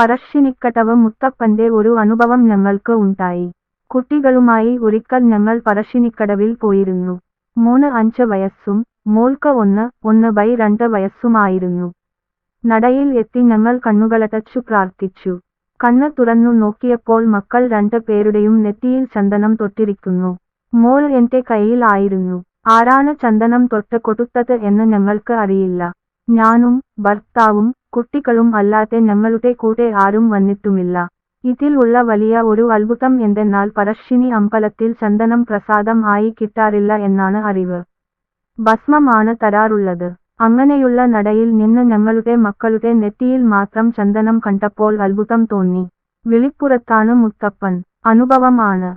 പറശ്ശിനിക്കടവ് മുത്തപ്പന്റെ ഒരു അനുഭവം ഞങ്ങൾക്ക് ഉണ്ടായി. കുട്ടികളുമായി ഒരിക്കൽ ഞങ്ങൾ പറശ്ശിനിക്കടവിൽ പോയിരുന്നു. മൂന്ന് അഞ്ച് വയസ്സും മോൾക്ക് ഒന്ന് ഒന്ന് ബൈ രണ്ട് വയസ്സുമായിരുന്നു. നടയിൽ എത്തി ഞങ്ങൾ കണ്ണുകളടച്ചു പ്രാർത്ഥിച്ചു. കണ്ണ് തുറന്നു നോക്കിയപ്പോൾ മക്കൾ രണ്ട് പേരുടെയും നെറ്റിയിൽ ചന്ദനം തൊട്ടിരിക്കുന്നു. മോൾ എന്റെ കയ്യിൽ ആയിരുന്നു. ആരാണ് ചന്ദനം തൊട്ട് കൊടുത്തത് എന്ന് ഞങ്ങൾക്ക് അറിയില്ല. ഞാനും ഭർത്താവും കുട്ടികളും അല്ലാതെ ഞങ്ങളുടെ കൂടെ ആരും വന്നിട്ടുമില്ല. ഇതിൽ ഉള്ള വലിയ ഒരു അത്ഭുതം എന്തെന്നാൽ പരശ്ശിനി അമ്പലത്തിൽ ചന്ദനം പ്രസാദം ആയി കിട്ടാറില്ല എന്നാണ് അറിവ്. ഭസ്മമാണ് തരാറുള്ളത്. അങ്ങനെയുള്ള നടയിൽ നിന്ന് ഞങ്ങളുടെ മക്കളുടെ നെറ്റിയിൽ മാത്രം ചന്ദനം കണ്ടപ്പോൾ അത്ഭുതം തോന്നി. വിളിപ്പുറത്താണ് മുത്തപ്പൻ. അനുഭവമാണ്.